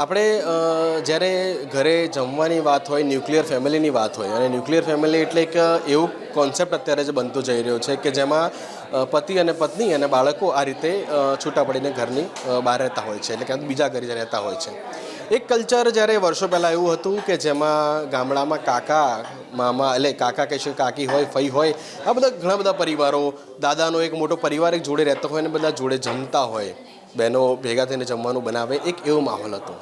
આપણે જ્યારે ઘરે જમવાની વાત હોય, ન્યુક્લિયર ફેમિલીની વાત હોય, અને ન્યુક્લિયર ફેમિલી એટલે એક એવું કોન્સેપ્ટ અત્યારે જે બનતો જઈ રહ્યો છે કે જેમાં પતિ અને પત્ની અને બાળકો આ રીતે છૂટા પડીને ઘરની બહાર રહેતા હોય છે, એટલે કે બીજા ઘરે રહેતા હોય છે. એક કલ્ચર જ્યારે વર્ષો પહેલાં એવું હતું કે જેમાં ગામડામાં કાકા, મામા, એટલે કાકા કે કાકી હોય, ફઈ હોય, આ બધા ઘણા બધા પરિવારો, દાદાનો એક મોટો પરિવાર એક જોડે રહેતો હોય અને બધા જોડે જમતા હોય. બહેનો ભેગા થઈને જમવાનું બનાવે, એક એવો માહોલ હતો.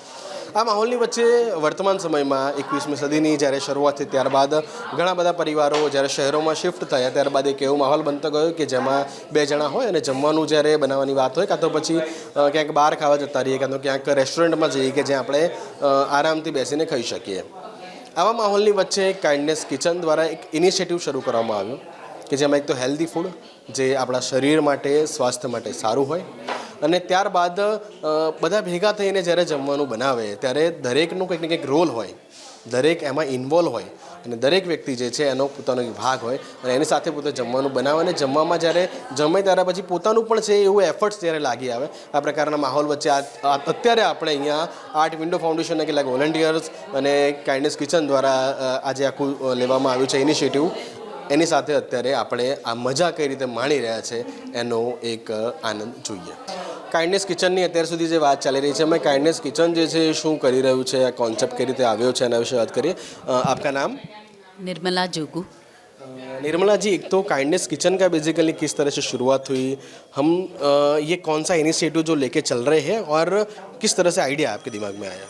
આ માહોલની વચ્ચે વર્તમાન સમયમાં એકવીસમી સદીની જ્યારે શરૂઆત થઈ ત્યારબાદ ઘણા બધા પરિવારો જ્યારે શહેરોમાં શિફ્ટ થયા, ત્યારબાદ એક એવો માહોલ બનતો ગયો કે જેમાં બે જણા હોય અને જમવાનું જ્યારે બનાવવાની વાત હોય, કાં તો પછી ક્યાંક બહાર ખાવા જતા રહીએ, કાં તો ક્યાંક રેસ્ટોરન્ટમાં જઈએ કે જ્યાં આપણે આરામથી બેસીને ખાઈ શકીએ. આવા માહોલની વચ્ચે કાઇન્ડનેસ કિચન દ્વારા એક ઇનિશિયેટિવ શરૂ કરવામાં આવ્યું કે જેમાં એક તો હેલ્ધી ફૂડ જે આપણા શરીર માટે, સ્વાસ્થ્ય માટે સારું હોય અને ત્યારબાદ બધા ભેગા થઈને જ્યારે જમવાનું બનાવે, ત્યારે દરેકનું કંઈક ને કંઈક રોલ હોય. દરેક એમાં ઇન્વોલ્વ હોય. અને દરેક વ્યક્તિ જે છે, એનો પોતાનો ભાગ હોય. અને એની સાથે પોતે જમવાનું બનાવે અને જમવામાં જ્યારે જમે ત્યારે પછી પોતાનું પણ છે એવું એફર્ટ્સ જ્યારે લાગી આવે. આ પ્રકારના માહોલ વચ્ચે અત્યારે આપણે અહીંયા આર્ટ વિન્ડો ફાઉન્ડેશનના કેટલાક વોલન્ટિયર્સ અને કાઇન્ડનેસ કિચન દ્વારા આજે આખું લેવામાં આવ્યું છે ઇનિશિયેટિવ એની સાથે અત્યારે આપણે આ મજા કઈ રીતે માણી રહ્યા છે, એનો એક આનંદ જોઈએ. કાઇન્ડનેસ કિચનની અત્યાર સુધી જે વાત ચાલી રહી છે અમે કાઇન્ડનેસ કિચન જે છે એ શું કરી રહ્યું છે આ કોન્સેપ્ટ કઈ રીતે આવ્યો છે એના વિશે વાત કરીએ અ, આપકા નામ निर्मला जोगू निर्मला जी एक तो काइंडनेस किचन का बेसिकली किस तरह से शुरुआत हुई हम अ, ये कौन सा इनिशिएटिव जो लेके चल रहे हैं और किस तरह से आइडिया आपके दिमाग में आया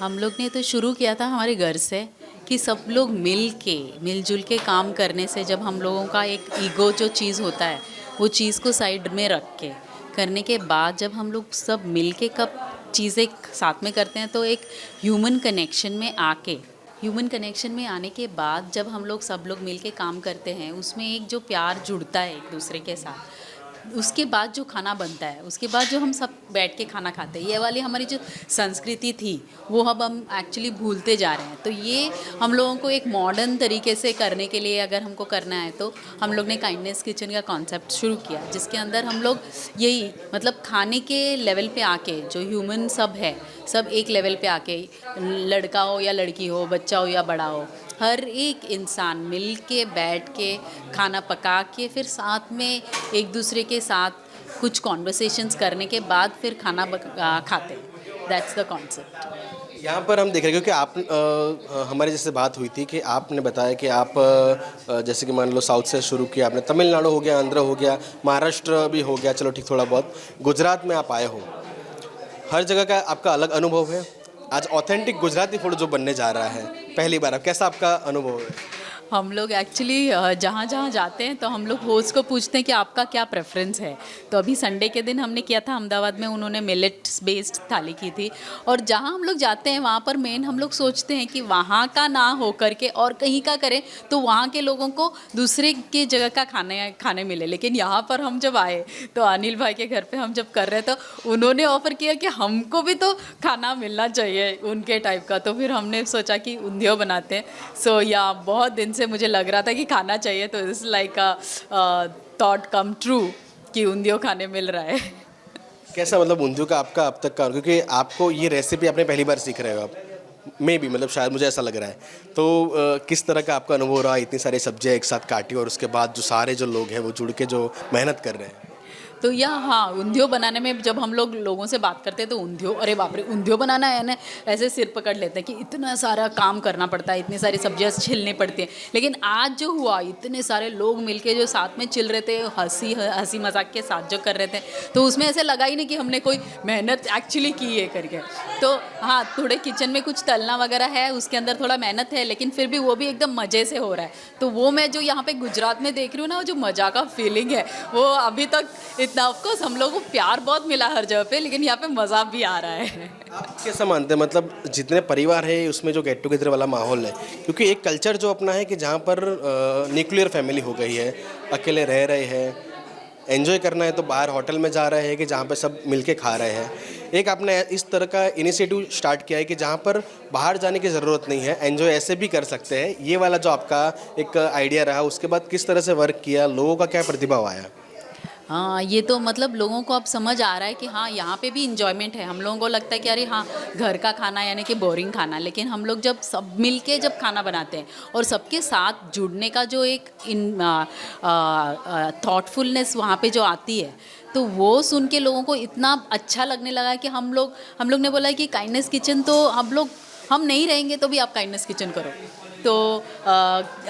हम लोग ने तो शुरू किया था हमारे घर से कि सब लोग मिल के मिलजुल के काम करने से जब हम लोगों का एक ईगो जो चीज़ होता है वो चीज़ को साइड में रख के करने के बाद जब हम लोग सब मिल के कब चीज़ें साथ में करते हैं तो एक ह्यूमन कनेक्शन में आके ह्यूमन कनेक्शन में आने के बाद जब हम लोग सब लोग मिल के काम करते हैं, उसमें एक जो प्यार जुड़ता है एक दूसरे के साथ उसके बाद जो खाना बनता है, उसके बाद जो हम सब बैठ के खाना खाते हैं, ये वाली हमारी जो संस्कृति थी, वो अब हम एक्चुअली भूलते जा रहे हैं। तो ये हम लोगों को एक मॉडर्न तरीके से करने के लिए अगर हमको करना है तो हम लोग ने काइंडनेस किचन का कॉन्सेप्ट शुरू किया, जिसके अंदर हम लोग यही मतलब खाने के लेवल पे आके, जो ह्यूमन सब है, सब एक लेवल पे आके, लड़का हो या लड़की हो, बच्चा हो या बड़ा हो हर एक इंसान मिल के बैठ के खाना पका के फिर साथ में एक दूसरे के साथ कुछ कॉन्वर्सेशंस करने के बाद फिर खाना आ, खाते दैट्स द कॉन्सेप्ट यहाँ पर हम देख रहे हैं क्योंकि आप अ, हमारे जैसे बात हुई थी कि आपने बताया कि आप जैसे कि मान लो साउथ से शुरू किया आपने तमिलनाडु हो गया आंध्र हो गया महाराष्ट्र भी हो गया चलो ठीक थोड़ा बहुत गुजरात में आप आए हो। हर जगह का आपका अलग अनुभव है? आज ऑथेंटिक गुजराती फूड जो बनने जा रहा है पहली बार अब कैसा आपका अनुभव है हम लोग एक्चुअली जहाँ जहाँ जाते हैं तो हम लोग होस्ट को पूछते हैं कि आपका क्या प्रेफरेंस है। तो अभी संडे के दिन हमने किया था, अहमदाबाद में उन्होंने मिलेट्स बेस्ड थाली की थी। और जहाँ हम लोग जाते हैं, वहाँ पर मेन हम लोग सोचते हैं कि वहाँ का ना हो करके और कहीं का करें तो वहाँ के लोगों को दूसरे के जगह का खाने खाने मिले। लेकिन यहाँ पर हम जब आए तो अनिल भाई के घर पर हम जब कर रहे तो उन्होंने ऑफ़र किया कि हमको भी तो खाना मिलना चाहिए उनके टाइप का। तो फिर हमने सोचा कि ऊंधियो बनाते हैं। सो या, बहुत दिन से मुझे लग रहा था कि खाना चाहिए तो it's like a thought come true कि उंदियों खाने मिल रहा है। कैसा मतलब उंदियों का आपका अब तक का? क्योंकि आपको ये रेसिपी आपने पहली बार सीख रहे हो आप। मे भी मतलब शायद मुझे ऐसा लग रहा है। तो आ, किस तरह का आपका अनुभव रहा? इतनी सारी सब्ज़ियाँ एक साथ काटी और उसके बाद जो सारे जो लोग हैं वो जुड़ के जो मेहनत कर रहे हैं? तो या हाँ ऊंधियो बनाने में जब हम लोग लोगों से बात करते हैं तो ऊंधियो अरे बाप रे ऊंधियो बनाना है ना? ऐसे सिर पकड़ लेते हैं कि इतना सारा काम करना पड़ता है, इतनी सारी सब्ज़ियाँ छिलनी पड़ती हैं। लेकिन आज जो हुआ, इतने सारे लोग मिलके जो साथ में चिल रहे थे, हँसी हँसी मज़ाक के साथ जो कर रहे थे तो उसमें ऐसे लगा ही नहीं कि हमने कोई मेहनत एक्चुअली की है करके। तो हाँ थोड़े किचन में कुछ तलना वगैरह है, उसके अंदर थोड़ा मेहनत है, लेकिन फिर भी वो भी एकदम मज़े से हो रहा है। तो वो मैं जो यहाँ पे गुजरात में देख रही हूँ ना, वो जो मज़ा का फीलिंग है, वो अभी तक इतना ऑफकोर्स हम लोगों को प्यार बहुत मिला हर जगह पे, लेकिन यहाँ पे मज़ा भी आ रहा है। आप कैसा मानते हैं? मतलब जितने परिवार है, उसमें जो गेट टुगेदर वाला माहौल है, क्योंकि एक कल्चर जो अपना है कि जहाँ पर न्यूक्लियर फैमिली हो गई है, अकेले रह रहे हैं एंजॉय करना है तो बाहर होटल में जा रहे हैं कि जहाँ पे सब मिलके खा रहे हैं। एक आपने इस तरह का इनिशिएटिव स्टार्ट किया है कि जहाँ पर बाहर जाने की ज़रूरत नहीं है एंजॉय ऐसे भी कर सकते हैं। ये वाला जो आपका एक आइडिया रहा, उसके बाद किस तरह से वर्क किया, लोगों का क्या प्रतिभाव आया? हाँ ये तो मतलब लोगों को अब समझ आ रहा है कि हाँ यहाँ पे भी इंजॉयमेंट है। हम लोगों को लगता है कि अरे हाँ घर का खाना यानी कि बोरिंग खाना। लेकिन हम लोग जब सब मिल के जब खाना बनाते हैं और सबके साथ जुड़ने का जो एक इन थॉटफुलनेस वहाँ पे जो आती है तो वो सुन के लोगों को इतना अच्छा लगने लगा कि हम लोग हम लोग ने बोला कि काइंडनेस किचन तो हम लोग, हम नहीं रहेंगे तो भी आप काइंडनेस किचन करो। तो अ,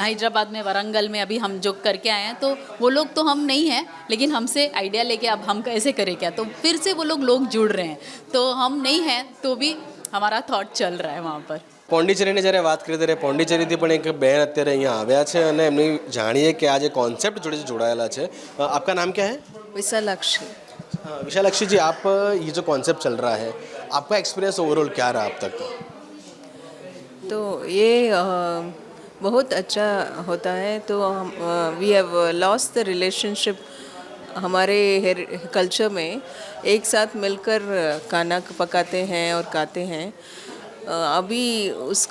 हैदराबाद में वरंगल में अभी हम जो करके आए हैं तो वो लोग तो हम नहीं हैं लेकिन हमसे आइडिया लेके अब हम कैसे करें क्या तो फिर से वो लोग लोग जुड़ रहे हैं तो हम नहीं हैं तो भी हमारा थॉट चल रहा है वहाँ पर પોંડિચેરીની જ્યારે વાત કરીએ ત્યારે પોંડિચેરીથી પણ એક બેન અત્યારે અહીંયા આવ્યા છે અને એમની જાણીએ કે આ જે કોન્સેપ્ટ જોડે જે જોડાયેલા છે અ, આપકા નામ क्या है विशालाक्षी हाँ, विशालाक्षी जी आप ये जो कॉन्सेप्ट चल रहा है आपका एक्सपीरियंस ओवरऑल क्या रहा अब तक तो ये बहुत अच्छा होता है। तो we have lost the relationship हमारे कल्चर में। एक साथ मिलकर खाना पकाते हैं और खाते हैं। अभी उस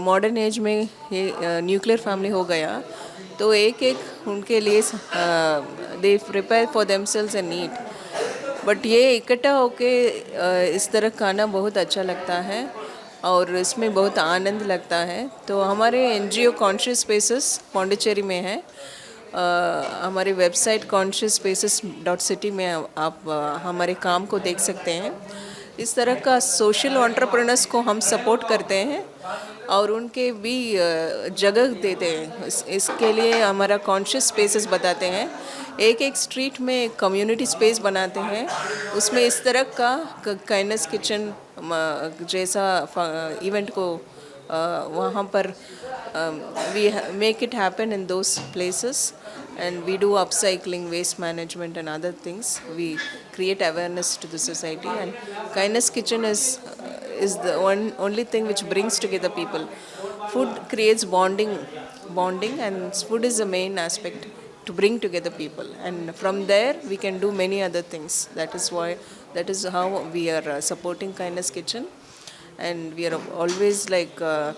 मॉडर्न एज में ये न्यूक्लियर फैमिली हो गया। तो एक एक उनके लिए they prepare for themselves and neat but ये इकट्ठा होके इस तरह खाना बहुत अच्छा लगता है। और इसमें बहुत आनंद लगता है। तो हमारे N G O Conscious Spaces Pondicherry में है। आ, हमारी website Conscious Spaces dot city में आप आ, हमारे काम को देख सकते हैं। इस तरह का सोशल ऑन्टरप्रनर्स को हम सपोर्ट करते हैं। और उनके भी जगह देते हैं। इस, इसके लिए हमारा कॉन्शियस स्पेसेस बताते हैं। एक एक स्ट्रीट में कम्युनिटी स्पेस बनाते हैं। उसमें इस तरह का काइंडनेस किचन जैसा इवेंट को वहाँ पर we make it happen in those places and we do upcycling waste management and other things. We create awareness to the society and kindness is uh, is the one only thing which brings together people. Food creates bonding bonding and food is the main aspect to bring together people. And from there we can do many other things. That is why that is how we are uh, supporting kindness kitchen. And we are always like uh,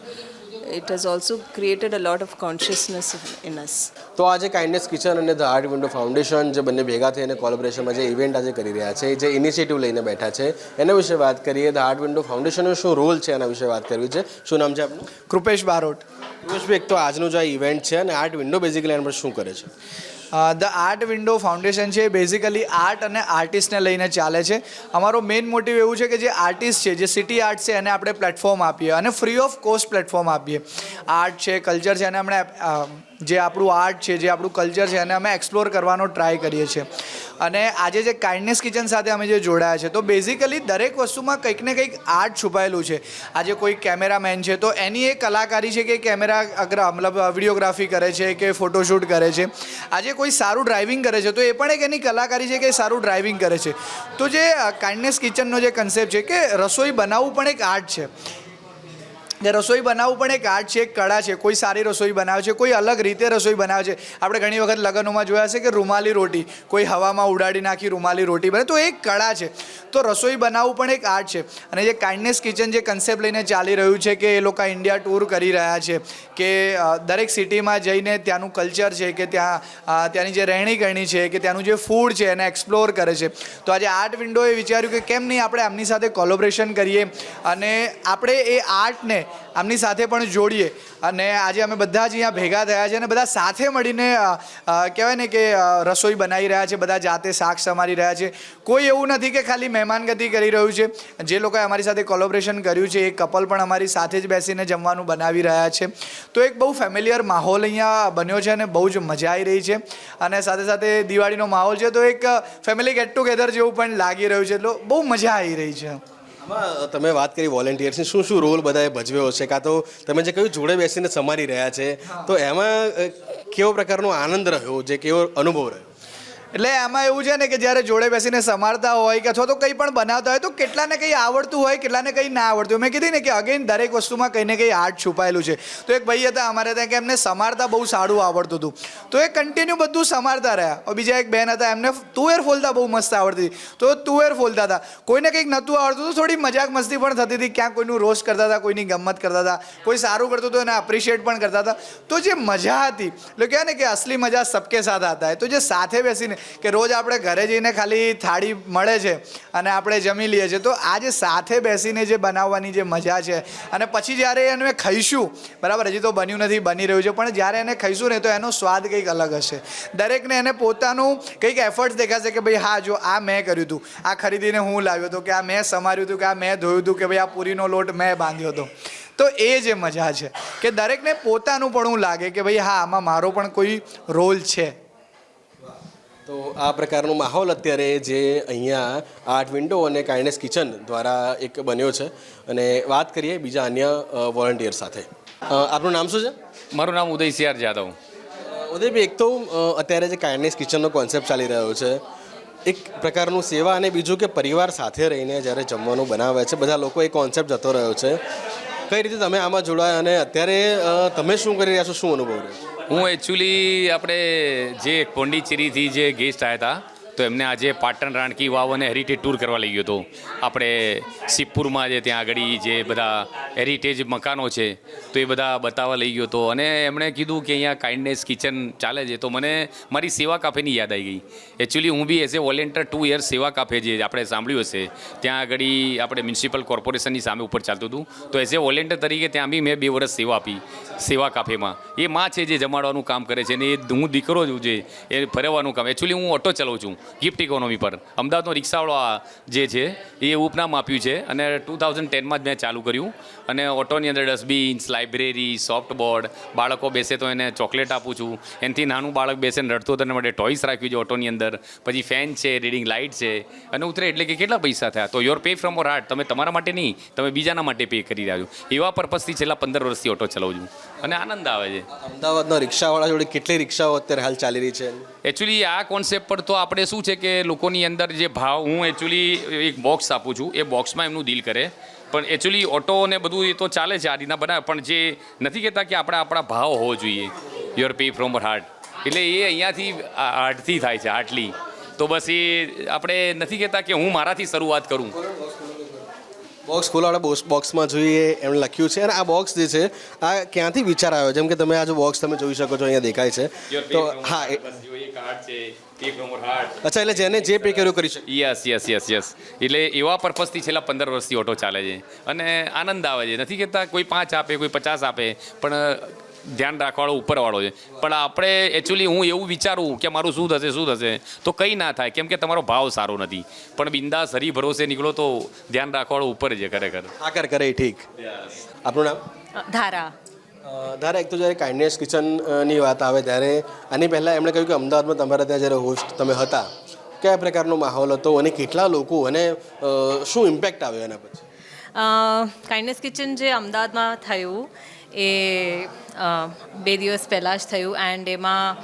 it has also created a lot of consciousness in us. તો આજે kindness kitchen અને the art window foundation જે બંને ભેગા થઈને કોલેબોરેશનમાં જે event આજે કરી રહ્યા છે જે ઇનિશિયેટિવ લઈને બેઠા છે એના વિશે વાત કરીએ. ધ આર્ટ વિન્ડો ફાઉન્ડેશનનો શું રોલ છે એના વિશે વાત કરવી છે? શું નામ છે આપનું? કૃપેશ બારોટ. રમેશભાઈ એક તો આજનું જે આ ઇવેન્ટ છે અને આર્ટ વિન્ડો બેઝિકલી એના પર શું કરે છે? ધ આર્ટ વિન્ડો ફાઉન્ડેશન છે, એ બેઝિકલી આર્ટ અને આર્ટિસ્ટને લઈને ચાલે છે. અમારો મેઇન મોટિવ એવું છે કે જે આર્ટિસ્ટ છે, જે સિટી આર્ટ છે, એને આપણે પ્લેટફોર્મ આપીએ અને ફ્રી ઓફ કોસ્ટ પ્લેટફોર્મ આપીએ. આર્ટ છે કલ્ચર છે, અને આપણે જે આપણું આર્ટ છે, જે આપણું કલ્ચર છે, એને અમે એક્સપ્લોર કરવાનો ટ્રાય કરીએ છીએ. અને આજે જે કાઇન્ડનેસ કિચન સાથે અમે જે જોડાયા છે, તો બેઝિકલી દરેક વસ્તુમાં કંઈક ને કંઈક આર્ટ છુપાયેલું છે. આજે કોઈ કેમેરામેન છે, તો એની એ કલાકારી છે કે કેમેરા અગ્ર, મતલબ વિડીયોગ્રાફી કરે છે કે ફોટોશૂટ કરે છે. આજે કોઈ સારું ડ્રાઇવિંગ કરે છે, તો એ પણ એક એની કલાકારી છે કે સારું ડ્રાઇવિંગ કરે છે. તો જે કાઇન્ડનેસ કિચનનો જે કન્સેપ્ટ છે કે રસોઈ બનાવવું પણ એક આર્ટ છે. કે રસોઈ બનાવવું પણ એક આર્ટ છે, એક કળા છે, કોઈ સારી રસોઈ બનાવે છે, કોઈ અલગ રીતે રસોઈ બનાવે છે. આપણે ઘણી વખત લગ્નોમાં જોયા છે કે રૂમાલી રોટી, કોઈ હવામાં ઉડાડી નાખી રૂમાલી રોટી બને, તો એક કળા છે. તો રસોઈ બનાવવું પણ એક આર્ટ છે. અને જે કાઇન્ડનેસ કિચન જે કન્સેપ્ટ લઈને ચાલી રહ્યું છે કે એ લોકો ઇન્ડિયા ટૂર કરી રહ્યા છે કે દરેક સિટીમાં જઈને ત્યાંનું કલ્ચર છે કે ત્યાં ત્યાંની જે રહેણી કરણી છે કે ત્યાંનું જે ફૂડ છે એને એક્સપ્લોર કરે છે. તો આજે આર્ટ વિન્ડોએ વિચાર્યું કે કેમ નહીં આપણે આમની સાથે કોલોબ્રેશન કરીએ અને આપણે એ આર્ટને આમની સાથે પણ જોડીએ. અને આજે અમે બધા જ અહીંયા ભેગા થયા છે અને બધા સાથે મળીને કહેવાય ને કે રસોઈ બનાવી રહ્યા છે, બધા જાતે શાક સમારી રહ્યા છે. કોઈ એવું નથી કે ખાલી મહેમાનગતિ કરી રહ્યું છે. જે લોકોએ અમારી સાથે કોલોબ્રેશન કર્યું છે, એ કપલ પણ અમારી સાથે જ બેસીને જમવાનું બનાવી રહ્યા છે. તો એક બહુ ફેમિલિયર માહોલ અહીંયા બન્યો છે અને બહુ જ મજા આવી રહી છે. અને સાથે સાથે દિવાળીનો માહોલ છે, તો એક ફેમિલી ગેટ ટુગેધર જેવું પણ લાગી રહ્યું છે. એટલે બહુ મજા આવી રહી છે. આમાં તમે વાત કરી વોલેન્ટિયર્સની શું શું રોલ બધાએ ભજવ્યો છે? કાં તો તમે જે કહ્યું જોડે બેસીને સમારી રહ્યા છે. તો એમાં કેવો પ્રકારનો આનંદ રહ્યો? જે કેવો અનુભવ રહ્યો? એટલે આમાં એવું છે ને કે જ્યારે જોડે બેસીને સમારતા હોય કે અથવા તો કંઈ પણ બનાવતા હોય તો કેટલાને કંઈ આવડતું હોય, કેટલાને કંઈ ના આવડતું મેં કીધી ને કે અગેન દરેક વસ્તુમાં કંઈ ને કંઈ આર્ટ છુપાયેલું છે. તો એક ભાઈ હતા, અમારે ત્યાં કે એમને સમારતા બહુ સારું આવડતું હતું. તો એ કન્ટિન્યુ બધું સમારતા રહ્યા. બીજા એક બેન હતા, એમને તુવેર ફોલતા બહુ મસ્ત આવડતી હતી. તો તુવેર ફોલતા હતા. કોઈને કંઈક નહોતું આવડતું હતું થોડી મજાક મસ્તી પણ થતી હતી. ક્યાંક કોઈનું રોસ્ટ કરતા હતા, કોઈની ગમત કરતા હતા. કોઈ સારું કરતું હતું, એને અપ્રિશિએટ પણ કરતા હતા. તો જે મજા હતી, એટલે કહેવાય ને કે અસલી મજા સબકે સાથ આતા હે. તો જે સાથે બેસીને કે રોજ આપણે ઘરે જઈને ખાલી થાળી મળે છે અને આપણે જમી લઈએ છીએ. તો આજે સાથે બેસીને જે બનાવવાની જે મજા છે અને પછી જ્યારે એને ખાઈશું, બરાબર, હજી તો બન્યું નથી, બની રહ્યું છે, પણ જ્યારે એને ખાઈશું ને તો એનો સ્વાદ કંઈક અલગ હશે. દરેકને એને પોતાનું કંઈક એફર્ટ્સ દેખાશે કે ભાઈ, હા, જો, આ મેં કર્યું હતું. આ ખરીદીને હું લાવ્યો હતો. કે આ મેં સમાર્યું હતું. કે આ મેં ધોયું હતું. કે ભાઈ, આ પૂરીનો લોટ મેં બાંધ્યો હતો. તો એ જે મજા છે કે દરેકને પોતાનું પણ લાગે કે ભાઈ, હા, આમાં મારો પણ કોઈ રોલ છે. તો આ પ્રકારનો માહોલ અત્યારે જે અહીંયા આર્ટ વિન્ડો અને કાઇન્ડનેસ કિચન દ્વારા એક બન્યો છે. અને વાત કરીએ બીજા અન્ય વોલન્ટિયર સાથે. આપનું નામ શું છે? મારું નામ ઉદય સિયાર જાદવ. ઉદયભાઈ એક તો અત્યારે જે કાઇન્ડનેસ કિચનનો કોન્સેપ્ટ ચાલી રહ્યો છે એક પ્રકારનું સેવા અને બીજું કે પરિવાર સાથે રહીને જ્યારે જમવાનું બનાવે છે બધા લોકો એ કોન્સેપ્ટ જતો રહ્યો છે. કઈ રીતે તમે આમાં જોડાયા અને અત્યારે તમે શું કરી રહ્યા છો? શું અનુભવ રહ્યો હું એકચ્યુઅલી આપણે જે પોંડિચેરીથી જે ગેસ્ટ આવ્યા હતા તો એમને આજે પાટણ રાણકી વાવ અને હેરિટેજ ટૂર કરવા લઈ ગયો હતો. આપણે શિવપુરમાં જે ત્યાં આગળ જે બધા હેરિટેજ મકાનો છે, તો એ બધા બતાવવા લઈ ગયો હતો. અને એમણે કીધું કે અહીંયા કાઇન્ડનેસ કિચન ચાલે છે. તો મને મારી સેવા કાફેની યાદ આવી ગઈ. એકચ્યુઅલી હું be as a volunteer two years Seva cafe જે આપણે સાંભળ્યું હશે, ત્યાં આગળ આપણે મ્યુનિસિપલ કોર્પોરેશનની સામે ઉપર ચાલતું હતું. તો એઝ એ વોલેન્ટિયર તરીકે ત્યાં બી મેં બે વર્ષ સેવા આપી, સેવા કાફેમાં. એ માં છે જે જમાડવાનું કામ કરે છે ને એ હું દીકરો છું જે, એ ફેરવવાનું કામ. એકચ્યુઅલી હું ઓટો ચલાવું છું. ગિફ્ટ ઇકોનોમી પર. અમદાવાદનો રિક્ષાવાળો જે છે, એ ઉપનામ આપ્યું છે અને ટુ થાઉઝન્ડ ટેનમાં જ મેં ચાલુ કર્યું. અને ઓટોની અંદર ડસ્ટબિન્સ, લાઇબ્રેરી સોફ્ટ બોર્ડ બાળકો બેસે તો એને ચોકલેટ આપું છું. એનાથી નાનું બાળક બેસે ને રડતું તેના માટે ટોયસ રાખ્યું છે ઓટોની અંદર. પછી ફેન છે, રીડિંગ લાઇટ છે. અને ઉતરે એટલે કે કેટલા પૈસા થયા? તો your pay from our heart તમે તમારા માટે નહીં, તમે બીજાના માટે પે કરી રહ્યા છો. એવા પર્પઝથી છેલ્લા પંદર વર્ષથી ઓટો ચલાવું છું. અને આનંદ આવે છે. અમદાવાદના રિક્ષાવાળા જોડે કેટલી રિક્ષાઓ અત્યારે હાલ ચાલી રહી છે? એકચ્યુઅલી આ કોન્સેપ્ટ પર તો આપણે શું છે કે લોકોની અંદર જે ભાવ હું એકચ્યુઅલી એક બોક્સ આપું છું. એ બોક્સમાં એમનું ડીલ કરે. પણ એકચ્યુઅલી ઓટો ને બધું એ તો ચાલે છે આ રીતના બનાવે. પણ જે નથી કહેતા કે આપણે આપણા ભાવ હોવો જોઈએ. યોર પે ફ્રોમ હાર્ટ એટલે એ અહીંયાથી આ હાર્ટથી થાય છે હાર્ટલી તો બસ એ આપણે નથી કહેતા કે હું મારાથી શરૂઆત કરું. બોક્સ ખોલાવાળા બોક્સ બોક્સમાં જોઈએ એમણે લખ્યું છે. અને આ બોક્સ જે છે આ ક્યાંથી વિચાર આવ્યો? જેમ કે તમે આ જો બોક્સ તમે જોઈ શકો છો અહીંયા દેખાય છે. તો હા અચ્છા એટલે જેને જે પે કર્યું કરી શકે. યસ યસ યસ યસ એટલે એવા પર્પઝથી છેલ્લા પંદર વર્ષથી ઓટો ચાલે છે. અને આનંદ આવે છે. નથી કહેતા કોઈ પાંચ આપે કોઈ પચાસ આપે પણ ધ્યાન રાખવાળો ઉપરવાળો છે. પણ આપણે એકચ્યુઅલી હું એવું વિચારું કે મારું શું થશે શું થશે તો કંઈ ના થાય. કેમ કે તમારો ભાવ સારો નથી. પણ બિંદાસ હરી ભરોસે નીકળો તો ધ્યાન રાખવાળો ઉપર છે ખરેખર. આકર કરે ઠીક. આપણું નામ? ધારા. ધારા એક તો જ્યારે કાઇન્ડનેસ કિચનની વાત આવે ત્યારે આની પહેલાં એમણે કહ્યું કે અમદાવાદમાં તમારા ત્યાં જ્યારે હોસ્ટ તમે હતા, કયા પ્રકારનો માહોલ હતો અને કેટલા લોકો અને શું ઇમ્પેક્ટ આવ્યો એના પછી કાઇન્ડનેસ કિચન જે અમદાવાદમાં થયું એ બે દિવસ પહેલાં જ થયું એન્ડ એમાં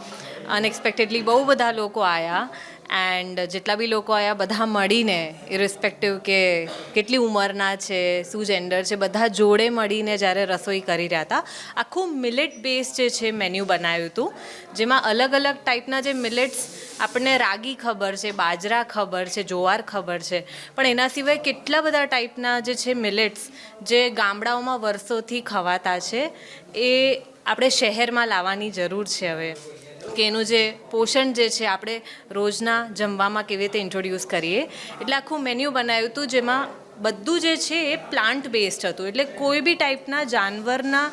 અનએક્સપેક્ટેડલી બહુ બધા લોકો આવ્યા એન્ડ જેટલા બી લોકો આવ્યા બધા મળીને ઇરિસ્પેક્ટિવ કે કેટલી ઉંમરના છે, શું જેન્ડર છે, બધા જોડે મળીને જ્યારે રસોઈ કરી રહ્યા હતા. આખું મિલેટ બેઝ જે છે મેન્યુ બનાવ્યું હતું. જેમાં અલગ અલગ ટાઈપના જે મિલેટ્સ આપણને રાગી ખબર છે, બાજરા ખબર છે, જોવાર ખબર છે. પણ એના સિવાય કેટલા બધા ટાઈપના જે છે મિલેટ્સ જે ગામડાઓમાં વર્ષોથી ખવાતા છે, એ આપણે શહેરમાં લાવવાની જરૂર છે હવે. કે એનું જે પોષણ જે છે આપણે રોજના જમવામાં કેવી રીતે ઇન્ટ્રોડ્યુસ કરીએ. એટલે આખું મેન્યુ બનાવ્યું હતું જેમાં બધું જે છે એ પ્લાન્ટ બેસ્ડ હતું. એટલે કોઈ બી ટાઈપના જાનવરના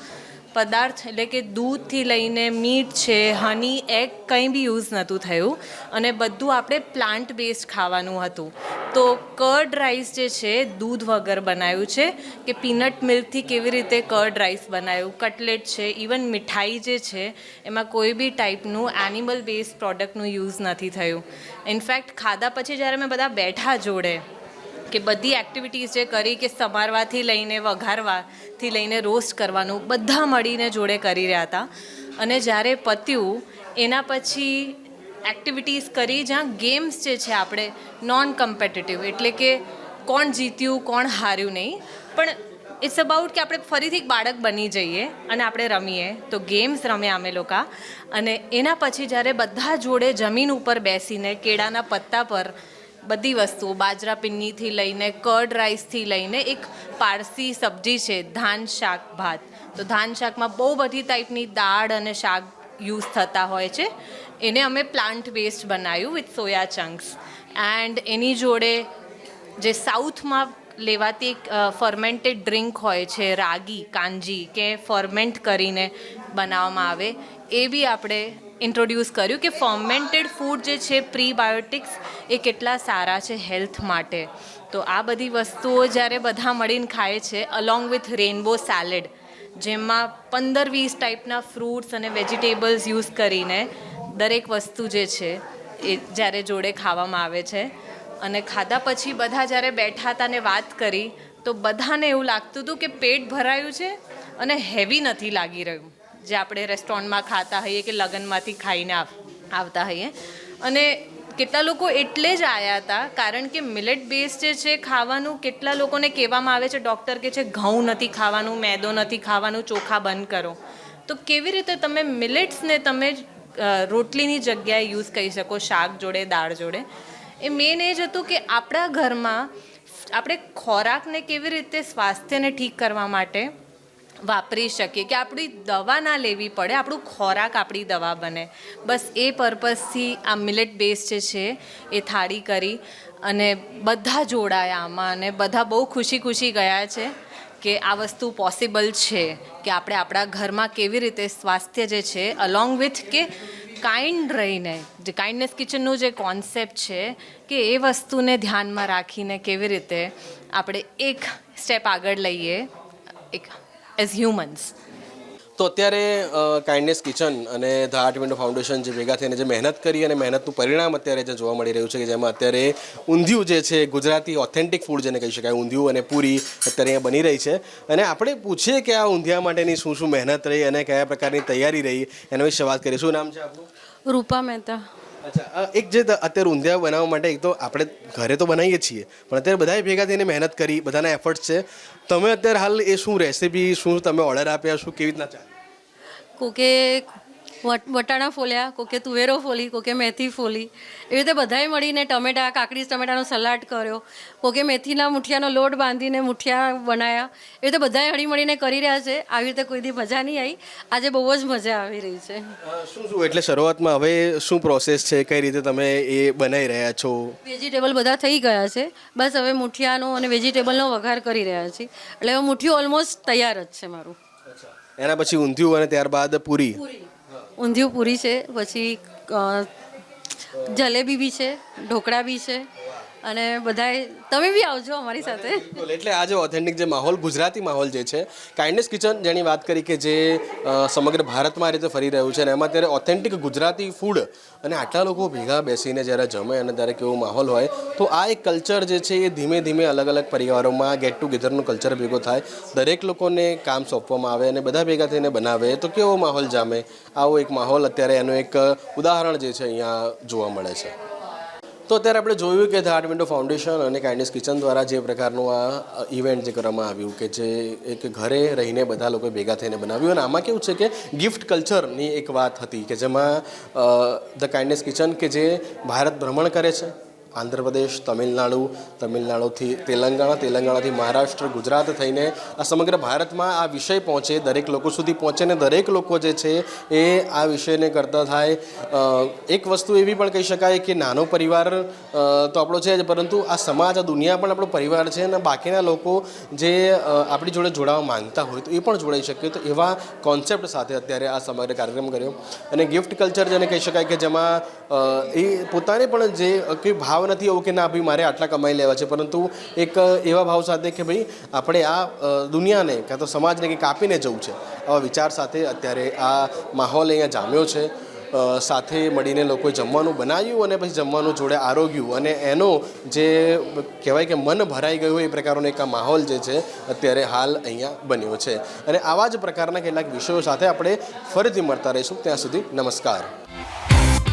પદાર્થ એટલે કે દૂધથી લઈને મીટ છે હની એગ કંઈ બી યુઝ નહોતું થયું. અને બધું આપણે પ્લાન્ટ બેઝડ ખાવાનું હતું. તો કર્ડ રાઈસ જે છે, દૂધ વગર બનાવ્યું છે કે પીનટ મિલ્કથી કેવી રીતે કર્ડ રાઈસ બનાવ્યું કટલેટ છે ઇવન મીઠાઈ જે છે, એમાં કોઈ બી ટાઈપનું એનિમલ બેઝ પ્રોડક્ટનું યુઝ નથી થયું. ઇનફેક્ટ ખાધા પછી જ્યારે મેં બધા બેઠા જોડે કે બધી એક્ટિવિટીઝ જે કરી કે સમારવાથી લઈને વઘારવાથી લઈને રોસ્ટ કરવાનું, બધા મળીને જોડે કરી રહ્યા હતા. અને જ્યારે પત્યું, એના પછી એક્ટિવિટીઝ કરી જ્યાં ગેમ્સ જે છે આપણે નોન કમ્પિટિટિવ એટલે કે કોણ જીત્યું, કોણ હાર્યું નહીં. પણ ઇટ્સ અબાઉટ કે આપણે ફરીથી બાળક બની જઈએ અને આપણે રમીએ. તો ગેમ્સ રમ્યા અમે લોકો. અને એના પછી જ્યારે બધા જોડે જમીન ઉપર બેસીને કેળાના પત્તા પર બધી વસ્તુઓ, બાજરા પિન્નીથી લઈને કર્ડ રાઈસથી લઈને એક પારસી સબ્જી છે, ધાન શાક ભાત. તો ધાન શાકમાં બહુ બધી ટાઈપની દાળ અને શાક યુઝ થતા હોય છે. એને અમે પ્લાન્ટ બેસ્ડ બનાવ્યું વિથ સોયા ચંક્સ એન્ડ એની જોડે જે સાઉથમાં લેવાતી એક ફર્મેન્ટેડ ડ્રિંક હોય છે, રાગી, કાંજી, કે ફર્મેન્ટ કરીને બનાવવામાં આવે, એ બી આપણે ઇન્ટ્રોડ્યુસ કર્યું કે ફર્મેન્ટેડ ફૂડ જે છે પ્રીબાયોટિક્સ એ કેટલા સારા છે હેલ્થ માટે. તો આ બધી વસ્તુઓ જ્યારે બધા મળીને ખાય છે અલોંગ વિથ રેનબો સેલેડ જેમાં પંદર વીસ ટાઈપના ફ્રૂટ્સ અને વેજીટેબલ્સ યુઝ કરીને દરેક વસ્તુ જે છે, એ જ્યારે જોડે ખાવામાં આવે છે. અને ખાધા પછી બધા જ્યારે બેઠા હતા ને વાત કરી, તો બધાને એવું લાગતું હતું કે પેટ ભરાયું છે અને હેવી નથી લાગી રહ્યું. જે આપણે રેસ્ટોરન્ટમાં ખાતા હોઈએ કે લગ્નમાંથી ખાઈને આવતા હોઈએ. અને કેટલા લોકો એટલે જ આવ્યા હતા, કારણ કે મિલેટ બેઝ જે છે ખાવાનું કેટલા લોકોને કહેવામાં આવે છે ડૉક્ટર કે છે, ઘઉં નથી ખાવાનું, મેદો નથી ખાવાનું, ચોખા બંધ કરો. તો કેવી રીતે તમે મિલેટ્સને તમે રોટલીની જગ્યાએ યુઝ કરી શકો, શાક જોડે, દાળ જોડે? એ મેન એ જ હતું કે આપણા ઘરમાં આપણે ખોરાકને કેવી રીતે સ્વાસ્થ્યને ઠીક કરવા માટે વાપરી શકીએ કે આપણી દવા ના લેવી પડે, આપણું ખોરાક આપણી દવા બને. બસ એ પર્પઝથી આ મિલેટ બેઝ જે છે એ થાળી કરી અને બધા જોડાયા આમાં અને બધા બહુ ખુશી ખુશી ગયા છે કે આ વસ્તુ પોસિબલ છે કે આપણે આપણા ઘરમાં કેવી રીતે સ્વાસ્થ્ય જે છે અલોંગ વિથ કે કાઇન્ડ રહીને, જે કાઇન્ડનેસ કિચનનું જે કોન્સેપ્ટ છે કે એ વસ્તુને ધ્યાનમાં રાખીને કેવી રીતે આપણે એક સ્ટેપ આગળ લઈએ, એક એઝ હ્યુમન્સ તો અત્યારે કાઇન્ડનેસ કિચન અને ધ આર્ટ વિન્ડો ફાઉન્ડેશન જે ભેગા થઈને જે મહેનત કરી અને મહેનતનું પરિણામ અત્યારે જે જોવા મળી રહ્યું છે કે જેમાં અત્યારે ઊંધિયું જે છે ગુજરાતી ઓથેન્ટિક ફૂડ જેને કહી શકાય ઊંધિયું અને પૂરી અત્યારે અહીંયા બની રહી છે. અને આપણે પૂછીએ કે આ ઊંધિયા માટેની શું શું મહેનત રહી અને કયા પ્રકારની તૈયારી રહી એના વિશે વાત કરીએ. શું નામ છે આપણું રૂપા મહેતા. અચ્છા એક જે અત્યારે ઊંધિયા બનાવવા માટે એક તો આપણે ઘરે તો બનાવીએ છીએ, પણ અત્યારે બધાએ ભેગા થઈને મહેનત કરી, બધાના એફર્ટ્સ છે. તમે અત્યારે હાલ એ શું રેસીપી શું તમે ઓર્ડર આપ્યા, શું કેવી રીતના ચાલે? કોકે વટાણા ફોલ્યા કોકે તુવેરો ફોલી કોકે મેથી ફોલી. એવી રીતે બધાએ મળીને ટમેટા કાકડી ટમેટાનો સલાડ કર્યો. કોકે મેથીના મુઠિયાનો લોટ બાંધીને મુઠિયા બનાવ્યા એવી રીતે બધાએ હળી મળીને કરી રહ્યા છે. આવી રીતે કોઈ દી મજા નહીં આવી. આજે બહુ જ મજા આવી રહી છે. શું શું? એટલે શરૂઆતમાં હવે શું પ્રોસેસ છે? કઈ રીતે તમે એ બનાવી રહ્યા છો? વેજીટેબલ બધા થઈ ગયા છે. બસ હવે મુઠિયાનો અને વેજીટેબલનો વઘાર કરી રહ્યા છીએ. એટલે હવે મુઠિયું ઓલમોસ્ટ તૈયાર જ છે મારું. એના પછી ઊંધિયું અને ત્યારબાદ પૂરી. ઊંધિયું પૂરી છે પછી જલેબી બી છે ઢોકળા બી છે. અને બધાએ તમે બી આવજો અમારી સાથે. બિલકુલ. એટલે આજે ઓથેન્ટિક જે માહોલ ગુજરાતી માહોલ જે છે કાઇન્ડનેસ કિચન જેની વાત કરી કે જે સમગ્ર ભારતમાં આ રીતે ફરી રહ્યું છે અને એમાં ત્યારે ઓથેન્ટિક ગુજરાતી ફૂડ અને આટલા લોકો ભેગા બેસીને જ્યારે જમે અને ત્યારે કેવો માહોલ હોય તો આ એક કલ્ચર જે છે એ ધીમે ધીમે અલગ અલગ પરિવારોમાં ગેટ ટુગેધરનું કલ્ચર ભેગો થાય. દરેક લોકોને કામ સોંપવામાં આવે અને બધા ભેગા થઈને બનાવે તો કેવો માહોલ જામે? આવો એક માહોલ અત્યારે એનું એક ઉદાહરણ જે છે અહીંયા જોવા મળે છે. તો અત્યારે આપણે જોયું કે ધ આર્ટ વિન્ડો ફાઉન્ડેશન અને કાઇન્ડનેસ કિચન દ્વારા જે પ્રકારનું આ ઇવેન્ટ જે કરવામાં આવ્યું કે જે એક ઘરે રહીને બધા લોકો ભેગા થઈને બનાવ્યું અને આમાં કેવું છે કે ગિફ્ટ કલ્ચરની એક વાત હતી કે જેમાં ધ કાઇન્ડનેસ કિચન કે જે ભારત ભ્રમણ કરે છે. આંધ્રપ્રદેશ, તમિલનાડુ, તમિલનાડુથી તેલંગાણા, તેલંગાણાથી મહારાષ્ટ્ર, ગુજરાત થઈને આ સમગ્ર ભારતમાં આ વિષય પહોંચે, દરેક લોકો સુધી પહોંચે ને દરેક લોકો જે છે એ આ વિષયને કરતા થાય. એક વસ્તુ એવી પણ કહી શકાય કે નાનો પરિવાર તો આપણો છે જ, પરંતુ આ સમાજ, આ દુનિયા પણ આપણો પરિવાર છે અને બાકીના લોકો જે આપણી જોડે જોડાવા માંગતા હોય તો એ પણ જોડાઈ શકે. તો એવા કોન્સેપ્ટ સાથે અત્યારે આ સમગ્ર કાર્યક્રમ કર્યો. અને ગિફ્ટ કલ્ચર જેને કહી શકાય કે જેમાં એ પોતાને પણ જે કંઈ ભાવ નથી એવો કે ના ભાઈ, મારે આટલા કમાઈ લેવા છે. પરંતુ એક એવા ભાવ સાથે કે ભાઈ, આપણે આ દુનિયાને કાં તો સમાજને કંઈક આપીને જવું છે, આવા વિચાર સાથે અત્યારે આ માહોલ અહીંયા જામ્યો છે. સાથે મળીને લોકોએ જમવાનું બનાવ્યું અને પછી જમવાનું જોડે આરોગ્યું અને એનો જે કહેવાય કે મન ભરાઈ ગયું એ પ્રકારનો એક આ માહોલ જે છે, અત્યારે હાલ અહીંયા બન્યો છે. અને આવા જ પ્રકારના કેટલાક વિષયો સાથે આપણે ફરીથી મળતા રહીશું. ત્યાં સુધી નમસ્કાર.